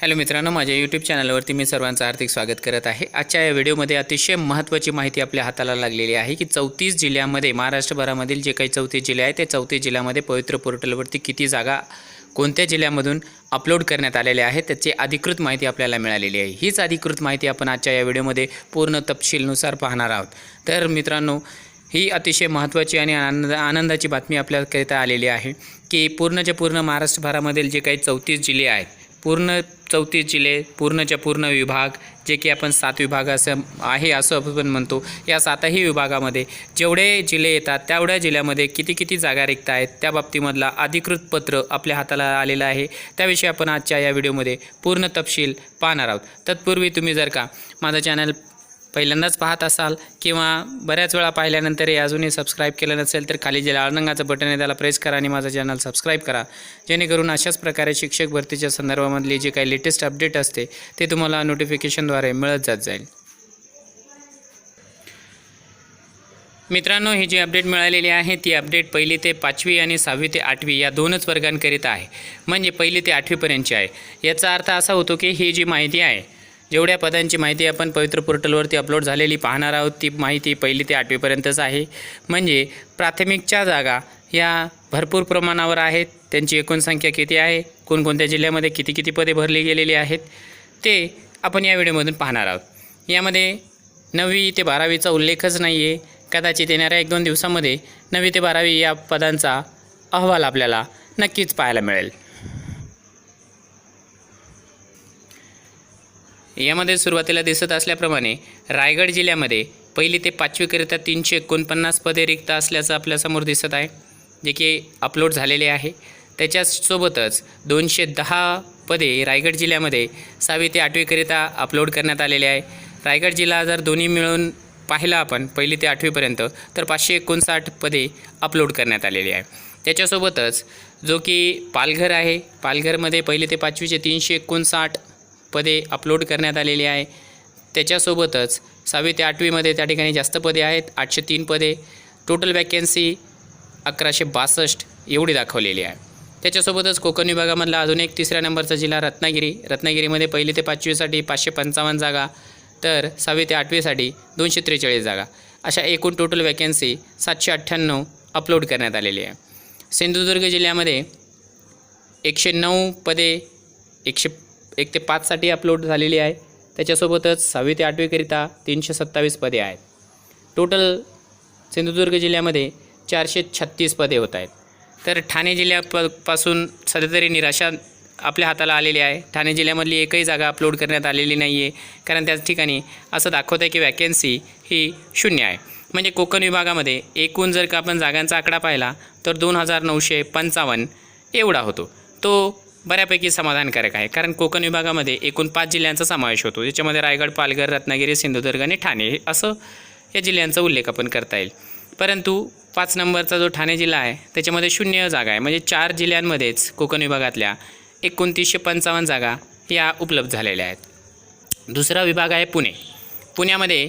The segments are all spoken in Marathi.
हॅलो मित्रांनो माझ्या यूट्यूब चॅनलवरती मी सर्वांचं हार्दिक स्वागत करत आहे. आजच्या या व्हिडिओमध्ये अतिशय महत्त्वाची माहिती आपल्या हाताला लागलेली आहे की चौतीस जिल्ह्यामध्ये महाराष्ट्रभरामधील जे काही चौतीस जिल्हे आहेत ते चौतीस जिल्ह्यामध्ये पवित्र पोर्टलवरती किती जागा कोणत्या जिल्ह्यामधून अपलोड करण्यात आलेले आहेत त्याची अधिकृत माहिती आपल्याला मिळालेली आहे. हीच अधिकृत माहिती आपण आजच्या या व्हिडिओमध्ये पूर्ण तपशीलनुसार पाहणार आहोत. तर मित्रांनो ही अतिशय महत्त्वाची आणि आनंद आनंदाची बातमी आपल्याकरिता आलेली आहे की पूर्णच्या पूर्ण महाराष्ट्रभरामधील जे काही चौतीस जिल्हे आहेत पूर्ण चौतीस जिल्हे पूर्णच्या पूर्ण विभाग जे की आपण सात विभाग असं आहे असं आपण म्हणतो या सातही विभागामध्ये जेवढे जिल्हे येतात तेवढ्या जिल्ह्यामध्ये किती किती जागा रिक्त आहेत त्या बाबतीमधला अधिकृत पत्र आपल्या हाताला आलेलं आहे. त्याविषयी आपण आजच्या या व्हिडिओमध्ये पूर्ण तपशील पाहणार आहोत. तत्पूर्वी तुम्ही जर का माझं चॅनल पहिल्यांदाच पाहत असाल किंवा बऱ्याच वेळा पाहिल्यानंतरही अजूनही सबस्क्राईब केलं नसेल तर खाली जे लाल रंगाचं बटन आहे त्याला प्रेस करा आणि माझा चॅनल सबस्क्राईब करा. जेणेकरून अशाच प्रकारे शिक्षक भरतीच्या संदर्भामधली जे काही लेटेस्ट अपडेट असते ते तुम्हाला नोटिफिकेशनद्वारे मिळत जात जाईल. मित्रांनो ही जी अपडेट मिळालेली आहे ती अपडेट पहिली ते पाचवी आणि सहावी ते आठवी या दोनच वर्गांकरिता आहे. म्हणजे पहिली ते आठवीपर्यंतची आहे. याचा अर्थ असा होतो की ही जी माहिती आहे जेवढ्या पदांची माहिती आपण पवित्र पोर्टलवरती अपलोड झालेली पाहणार आहोत ती माहिती पहिली ते आठवीपर्यंतच आहे. म्हणजे प्राथमिकच्या जागा या भरपूर प्रमाणावर आहेत. त्यांची एकूण संख्या किती आहे? कोणकोणत्या जिल्ह्यामध्ये किती किती पदे भरली गेलेली आहेत? ते आपण या व्हिडिओमधून पाहणार आहोत. यामध्ये नववी ते बारावीचा उल्लेखच नाही आहे कदाचित येणाऱ्या एक दोन दिवसामध्ये नववी ते बारावी या पदांचा अहवाल आपल्याला नक्कीच पाहायला मिळेल. यामध्ये सुरुवातीला दिसत असल्याप्रमाणे रायगड जिल्ह्यामध्ये पहिली ते पाचवीकरिता तीनशे एकोणपन्नास पदे रिक्त असल्याचं आपल्यासमोर दिसत आहे जे की अपलोड झालेले आहे. त्याच्यासोबतच दोनशे दहा पदे रायगड जिल्ह्यामध्ये सहावी ते आठवीकरिता अपलोड करण्यात आलेले आहे. रायगड जिल्हा जर दोन्ही मिळून पाहिला आपण पहिली ते आठवीपर्यंत तर पाचशे एकोणसाठ पदे अपलोड करण्यात आलेली आहे. त्याच्यासोबतच जो की पालघर आहे पालघरमध्ये पहिली ते पाचवीचे तीनशे एकोणसाठ पदे अपलोड करण्यात आलेली आहे. त्याच्यासोबतच सहावी ते आठवीमध्ये त्या ठिकाणी जास्त पदे आहेत आठशे तीन पदे. टोटल वॅकन्सी अकराशे बासष्ट एवढी दाखवलेली आहे. त्याच्यासोबतच कोकण विभागामधला अजून एक तिसऱ्या नंबरचा जिल्हा रत्नागिरी. रत्नागिरीमध्ये पहिली ते पाचवीसाठी पाचशे पंचावन्न जागा तर सहावी ते आठवीसाठी दोनशे त्रेचाळीस जागा. अशा एकूण टोटल वॅकन्सी सातशे अठ्ठ्याण्णव अपलोड करण्यात आलेली आहे. सिंधुदुर्ग जिल्ह्यामध्ये एकशे नऊ पदे एकशे एक ते पाचसाठी अपलोड झालेली आहे. त्याच्यासोबतच सहावी ते आठवीकरिता तीनशे सत्तावीस पदे आहेत. टोटल सिंधुदुर्ग जिल्ह्यामध्ये चारशे छत्तीस पदे होत आहेत. तर ठाणे जिल्ह्यापासून सध्यातरी निराशा आपल्या हाताला आलेली आहे. ठाणे जिल्ह्यामधली एकही जागा अपलोड करण्यात आलेली नाही आहे कारण त्याच ठिकाणी असं दाखवतं आहे की वॅकन्सी ही शून्य आहे. म्हणजे कोकण विभागामध्ये एकूण जर का आपण जागांचा आकडा पाहिला तर दोन हजार नऊशे पंचावन्न एवढा होतो. तो बऱ्यापैकी समाधानकारक आहे. कारण कोकण विभागामध्ये एकूण पाच जिल्ह्यांचा समावेश होतो. ज्याच्यामध्ये रायगड पालघर रत्नागिरी सिंधुदुर्ग आणि ठाणे हे असं या जिल्ह्यांचा उल्लेख आपण करता येईल. परंतु पाच नंबरचा जो ठाणे जिल्हा आहे त्याच्यामध्ये शून्य जागा आहे. म्हणजे चार जिल्ह्यांमध्येच कोकण विभागातल्या एकोणतीसशे पंचावन्न जागा या उपलब्ध झालेल्या आहेत. दुसरा विभाग आहे पुणे. पुण्यामध्ये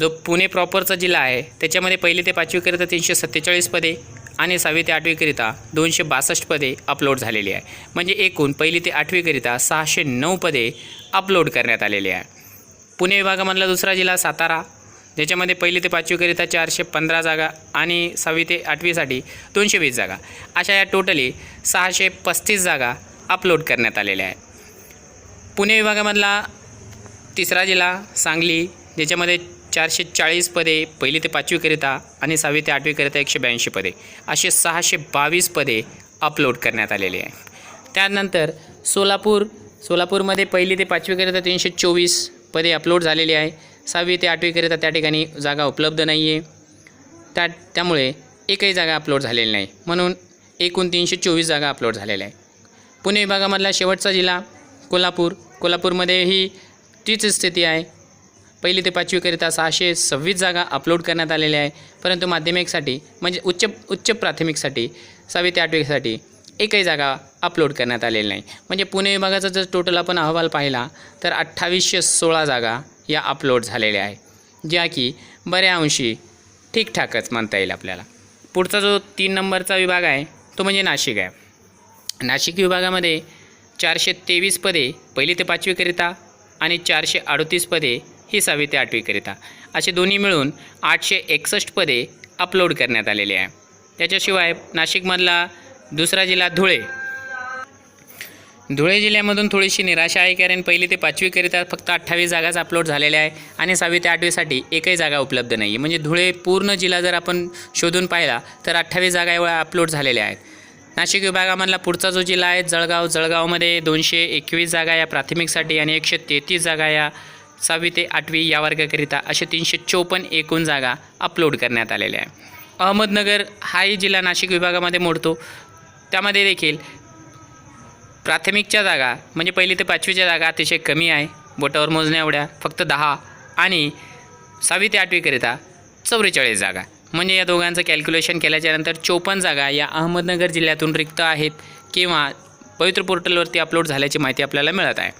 जो पुणे प्रॉपरचा जिल्हा आहे त्याच्यामध्ये पहिली ते पाचवीकरिता तीनशे सत्तेचाळीस पदे आणि सहावी ते आठवीकरिता दोनशे बासष्ट पदे अपलोड झालेली आहे. म्हणजे एकूण पहिली ते आठवीकरिता सहाशे नऊ पदे अपलोड करण्यात आलेली आहे. पुणे विभागामधला दुसरा जिल्हा सातारा ज्याच्यामध्ये पहिली ते पाचवीकरिता चारशे पंधरा जागा आणि सहावी ते आठवीसाठी दोनशे वीस जागा. अशा या टोटली सहाशे पस्तीस जागा अपलोड करण्यात आलेल्या आहेत. पुणे विभागामधला तिसरा जिल्हा सांगली ज्याच्यामध्ये चारशे चाळीस पदे पहिली ते पाचवीकरिता आणि सहावी ते आठवीकरिता एकशे ब्याऐंशी पदे. असे सहाशे बावीस पदे अपलोड करण्यात आलेले आहे. त्यानंतर सोलापूर सोलापूरमध्ये पहिली ते पाचवीकरिता तीनशे चोवीस पदे अपलोड झालेली आहे. सहावी ते आठवीकरिता त्या ठिकाणी जागा उपलब्ध नाही आहे त्या त्यामुळे एकही जागा अपलोड झालेली नाही. म्हणून एकूण तीनशे चोवीस जागा अपलोड झालेल्या आहे पुणे विभागामधला शेवटचा जिल्हा कोल्हापूर. कोल्हापूरमध्येही तीच स्थिती आहे. पहिली ते पाचवीकरिता सहाशे सव्वीस जागा अपलोड करण्यात आलेल्या आहे परंतु माध्यमिकसाठी म्हणजे उच्च उच्च प्राथमिकसाठी सहावी ते आठवीसाठी एकही जागा अपलोड करण्यात आलेली नाही. म्हणजे पुणे विभागाचा जर टोटल आपण अहवाल पाहिला तर अठ्ठावीसशे सोळा जागा या अपलोड झालेल्या आहे ज्या की बऱ्या अंशी ठीकठाकच म्हणता येईल आपल्याला. पुढचा जो तीन नंबरचा विभाग आहे तो म्हणजे नाशिक आहे. नाशिक विभागामध्ये चारशे तेवीस पदे पहिली ते पाचवीकरिता आणि चारशे अडतीस पदे ही सहावी ते आठवीकरिता असे दोन्ही मिळून आठशे एकसष्ट पदे अपलोड करण्यात आलेले आहे. त्याच्याशिवाय नाशिकमधला दुसरा जिल्हा धुळे. धुळे जिल्ह्यामधून थोडीशी निराशा आहे कारण पहिली ते पाचवीकरिता फक्त अठ्ठावीस जागाच अपलोड झालेल्या आहे आणि सहावी ते आठवीसाठी एकही जागा उपलब्ध नाही आहे म्हणजे धुळे पूर्ण जिल्हा जर आपण शोधून पाहिला तर अठ्ठावीस जागा एवढ्या अपलोड झालेल्या आहेत. नाशिक विभागामधला पुढचा जो जिल्हा आहे जळगाव. जळगावमध्ये दोनशे एकवीस जागा या प्राथमिकसाठी आणि एकशे तेहतीस जागा या सहावी ते आठवी या वर्गाकरिता असे तीनशे चोपन्न एकूण जागा अपलोड करण्यात आलेल्या आहे अहमदनगर हाही जिल्हा नाशिक विभागामध्ये मोडतो. त्यामध्ये देखील प्राथमिकच्या जागा म्हणजे पहिली ते पाचवीच्या जागा अतिशय कमी आहे. बोटावर मोजण्या एवढ्या फक्त दहा आणि सहावी ते आठवीकरिता चौवेचाळीस जागा. म्हणजे या दोघांचं कॅल्क्युलेशन केल्याच्यानंतर चोपन्न जागा या अहमदनगर जिल्ह्यातून रिक्त आहेत किंवा पवित्र पोर्टलवरती अपलोड झाल्याची माहिती आपल्याला मिळत आहे.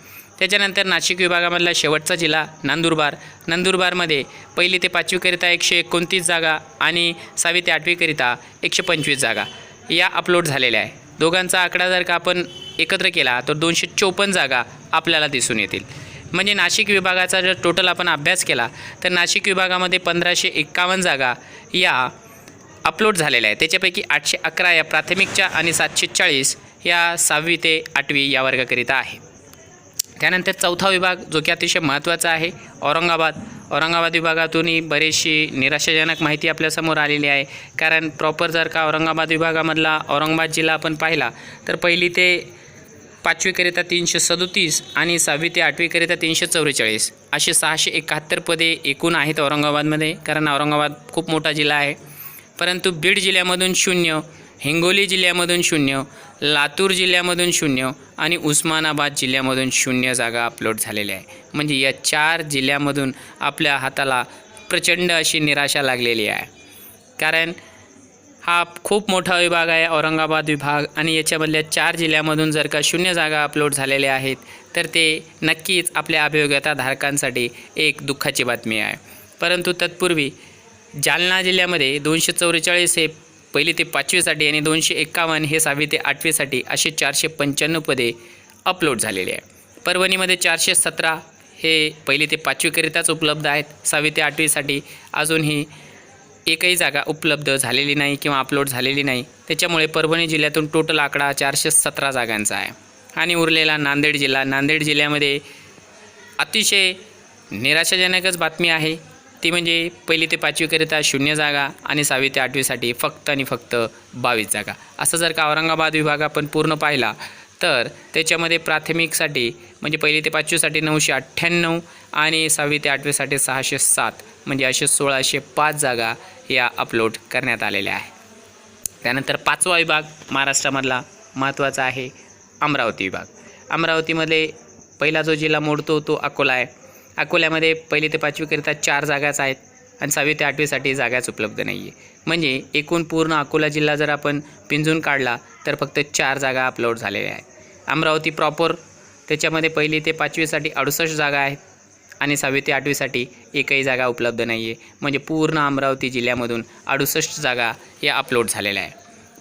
त्याच्यानंतर नाशिक विभागामधला शेवटचा जिल्हा नंदुरबार. नंदुरबारमध्ये पहिली ते पाचवीकरिता एकशे एकोणतीस जागा आणि सहावी ते आठवीकरिता एकशे पंचवीस जागा या अपलोड झालेल्या आहे. दोघांचा आकडा जर का आपण एकत्र केला तर दोनशे चोपन्न जागा आपल्याला दिसून येतील. म्हणजे नाशिक विभागाचा जर टोटल आपण अभ्यास केला तर नाशिक विभागामध्ये पंधराशे एक्कावन्न जागा या अपलोड झालेल्या आहे त्याच्यापैकी आठशे अकरा या प्राथमिकच्या आणि सातशे चाळीस या सहावी ते आठवी या वर्गाकरिता आहे त्यानंतर चौथा विभाग जो की अतिशय महत्त्वाचा आहे औरंगाबाद. औरंगाबाद विभागातूनही बरीचशी निराशाजनक माहिती आपल्यासमोर आलेली आहे. कारण प्रॉपर जर का औरंगाबाद विभागामधला औरंगाबाद जिल्हा आपण पाहिला तर पहिली ते पाचवीकरिता तीनशे सदोतीस आणि सहावी ते आठवीकरिता तीनशे चौवेचाळीस असे सहाशे एकाहत्तर पदे एकूण आहेत औरंगाबादमध्ये कारण औरंगाबाद खूप मोठा जिल्हा आहे. परंतु बीड जिल्ह्यामधून शून्य हिंगोली जिल्ह्यामधून शून्य लातूर जिल्ह्यामधून शून्य आणि उस्मानाबाद जिल्ह्यामधून शून्य जागा अपलोड झालेल्या आहे म्हणजे या चार जिल्ह्यामधून आपल्या हाताला प्रचंड अशी निराशा लागलेली आहे. कारण हा खूप मोठा विभाग आहे औरंगाबाद विभाग आणि याच्यामधल्या चार जिल्ह्यामधून जर का शून्य जागा अपलोड झालेल्या आहेत तर ते नक्कीच आपल्या अभियोग्यताधारकांसाठी एक दुःखाची बातमी आहे. परंतु तत्पूर्वी जालना जिल्ह्यामध्ये दोनशे चौवेचाळीस हे पहिली ते पाचवीसाठी आणि दोनशे एक्कावन्न हे सहावी ते आठवीसाठी असे चारशे पंच्याण्णव पदे अपलोड झालेले आहे परभणीमध्ये चारशे सतरा हे पहिली ते पाचवीकरिताच उपलब्ध आहेत. सहावी ते आठवीसाठी अजूनही एकही जागा उपलब्ध झालेली नाही किंवा अपलोड झालेली नाही. त्याच्यामुळे परभणी जिल्ह्यातून टोटल आकडा चारशे सतरा जागांचा आहे. आणि उरलेला नांदेड जिल्हा. नांदेड जिल्ह्यामध्ये अतिशय निराशाजनकच बातमी आहे. ती म्हणजे पहिली ते पाचवीकरिता शून्य जागा आणि सहावी ते आठवीसाठी फक्त आणि फक्त बावीस जागा. असं जर का औरंगाबाद विभाग आपण पूर्ण पाहिला तर त्याच्यामध्ये प्राथमिकसाठी म्हणजे पहिली ते पाचवीसाठी नऊशे अठ्ठ्याण्णव आणि सहावी ते आठवीसाठी सहाशे सात म्हणजे असे सोळाशे पाच जागा या अपलोड करण्यात आलेल्या आहे त्यानंतर पाचवा विभाग महाराष्ट्रामधला महत्त्वाचा आहे अमरावती विभाग. अमरावतीमध्ये पहिला जो जिल्हा मोडतो तो अकोला आहे. अकोल्यामध्ये पहिली ते पाचवीकरिता चार जागाच आहेत आणि सहावी ते आठवीसाठी जागाच उपलब्ध नाही आहे म्हणजे एकूण पूर्ण अकोला जिल्हा जर आपण पिंजून काढला तर फक्त चार जागा अपलोड झालेल्या आहेत. अमरावती प्रॉपर त्याच्यामध्ये पहिली ते पाचवीसाठी अडुसष्ट जागा आहेत आणि सहावी ते आठवीसाठी एकही जागा उपलब्ध नाही आहे म्हणजे पूर्ण अमरावती जिल्ह्यामधून अडुसष्ट जागा या अपलोड झालेल्या आहे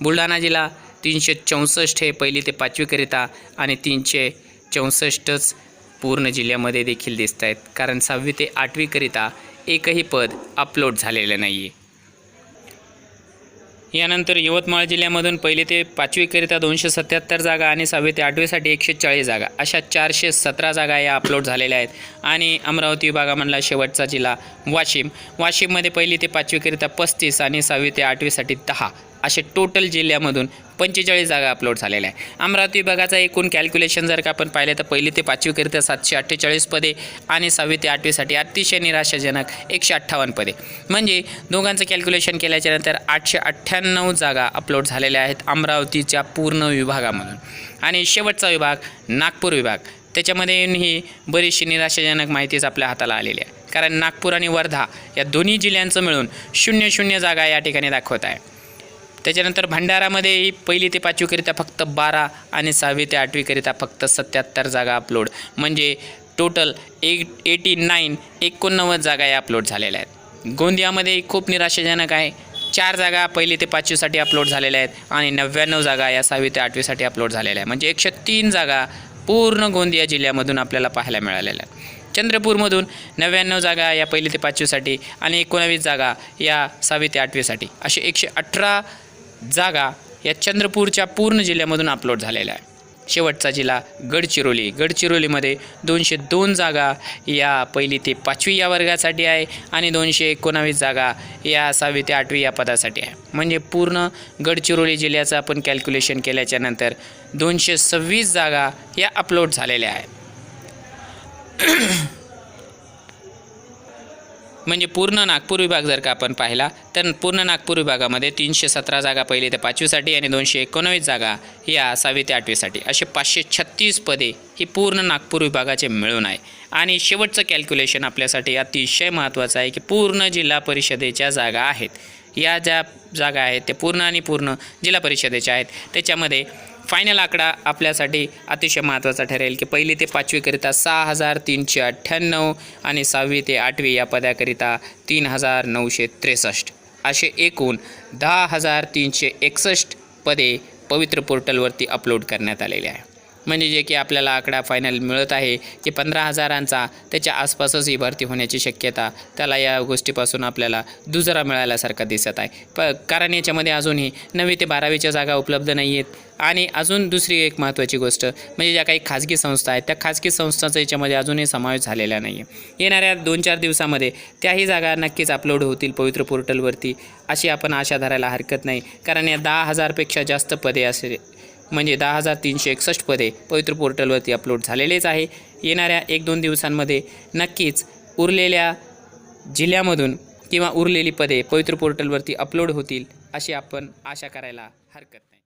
बुलढाणा जिल्हा तीनशे चौसष्ट हे पहिली ते पाचवीकरिता आणि तीनशे चौसष्टच पूर्ण जिल्ह्यामध्ये देखील दिसत आहेत कारण सहावी ते आठवीकरिता एकही पद अपलोड झालेलं नाही आहे यानंतर यवतमाळ जिल्ह्यामधून पहिले ते पाचवीकरिता दोनशे सत्याहत्तर जागा आणि सहावी ते आठवीसाठी एकशे चाळीस जागा. अशा चारशे सतरा जागा या अपलोड झालेल्या आहेत. आणि अमरावती विभागामधला शेवटचा जिल्हा वाशिम. वाशिममध्ये पहिली ते पाचवीकरिता पस्तीस आणि सहावी ते आठवीसाठी दहा. असे टोटल जिल्ह्यामधून पंचेचाळीस जागा अपलोड झालेल्या आहे अमरावती विभागाचा एकूण कॅल्क्युलेशन जर का आपण पाहिलं तर पहिली ते पाचवीकरिता सातशे अठ्ठेचाळीस पदे आणि सहावी ते आठवीसाठी अतिशय निराशाजनक एकशे अठ्ठावन्न पदे. म्हणजे दोघांचं कॅल्क्युलेशन केल्याच्यानंतर आठशे अठ्ठ्याण्णव जागा अपलोड झालेल्या आहेत अमरावतीच्या पूर्ण विभागामधून. आणि शेवटचा विभाग नागपूर विभाग. त्याच्यामध्ये ही बरीचशी निराशाजनक माहितीच आपल्या हाताला आलेली आहे. कारण नागपूर आणि वर्धा या दोन्ही जिल्ह्यांचं मिळून शून्य शून्य जागा या ठिकाणी दाखवत आहे. त्याच्यानंतर भंडारामध्ये पहिली ते पाचवीकरिता फक्त बारा आणि सहावी ते आठवीकरिता फक्त सत्याहत्तर जागा अपलोड म्हणजे टोटल एट एटी नाईन एकोणनव्वद जागा या अपलोड झालेल्या आहेत. गोंदियामध्ये खूप निराशाजनक आहे. चार जागा पहिली ते पाचवीसाठी अपलोड झालेल्या आहेत आणि नव्याण्णव जागा या सहावी ते आठवीसाठी अपलोड झालेल्या आहेत. म्हणजे एकशे तीन जागा पूर्ण गोंदिया जिल्ह्यामधून आपल्याला पाहायला मिळालेल्या आहेत. चंद्रपूरमधून नव्याण्णव जागा या पहिली ते पाचवीसाठी आणि एकोणावीस जागा या सहावी ते आठवीसाठी. असे एकशे अठरा जागा या चंद्रपूरच्या पूर्ण जिल्ह्यामधून अपलोड झालेल्या आहे. शेवटचा जिल्हा गडचिरोली. गडचिरोलीमध्ये दोनशे दोन जागा या पहिली ते पाचवी या वर्गासाठी आहे आणि दोनशे एकोणावीस जागा या सहावी ते आठवी या पदासाठी आहे. म्हणजे पूर्ण गडचिरोली जिल्ह्याचं आपण कॅल्क्युलेशन केल्याच्यानंतर दोनशे सव्वीस जागा या अपलोड झालेल्या आहेत. म्हणजे पूर्ण नागपूर विभाग जर का आपण पाहिला तर पूर्ण नागपूर विभागामध्ये तीनशे सतरा जागा पहिली ते पाचवीसाठी आणि दोनशे एकोणवीस जागा या सहावी ते आठवीसाठी. असे पाचशे छत्तीस पदे ही पूर्ण नागपूर विभागाचे मिळून आहे. आणि शेवटचं कॅल्क्युलेशन आपल्यासाठी अतिशय महत्त्वाचं आहे की पूर्ण जिल्हा परिषदेच्या जागा आहेत. या ज्या जागा आहेत ते पूर्ण आणि पूर्ण जिल्हा परिषदेच्या आहेत. त्याच्यामध्ये फायनल आकडा आपल्यासाठी अतिशय महत्त्वाचा ठरेल की पहिली ते पाचवीकरिता सहा हजार तीनशे अठ्ठ्याण्णव आणि सहावी ते आठवी या पदाकरिता तीन हजार नऊशे त्रेसष्ट. असे एकूण दहा हजार तीनशे एकसष्ट पदे पवित्र पोर्टलवरती अपलोड करण्यात आलेले आहे. म्हणजे जे की आपल्याला आकडा फायनल मिळत आहे की पंधरा हजारांचा त्याच्या आसपासच ही भरती होण्याची शक्यता त्याला या गोष्टीपासून आपल्याला दुजरा मिळाल्यासारखा दिसत आहे. प कारण याच्यामध्ये अजूनही नववी ते बारावीच्या जागा उपलब्ध नाही आहेत. आणि अजून दुसरी एक महत्त्वाची गोष्ट म्हणजे ज्या काही खाजगी संस्था आहेत त्या खाजगी संस्थांचा याच्यामध्ये अजूनही समावेश झालेला नाही आहे. येणाऱ्या दोन चार दिवसामध्ये त्याही जागा नक्कीच अपलोड होतील पवित्र पोर्टलवरती अशी आपण आशा धरायला हरकत नाही. कारण या दहा हजारपेक्षा जास्त पदे असे म्हणजे दहा हजार तीनशे एकसष्ट पदे पवित्र पोर्टलवरती अपलोड झालेलेच आहे. येणाऱ्या एक दोन दिवसांमध्ये नक्कीच उरलेल्या जिल्ह्यामधून किंवा उरलेली पदे पवित्र पोर्टलवरती अपलोड होतील अशी आपण आशा करायला हरकत नाही.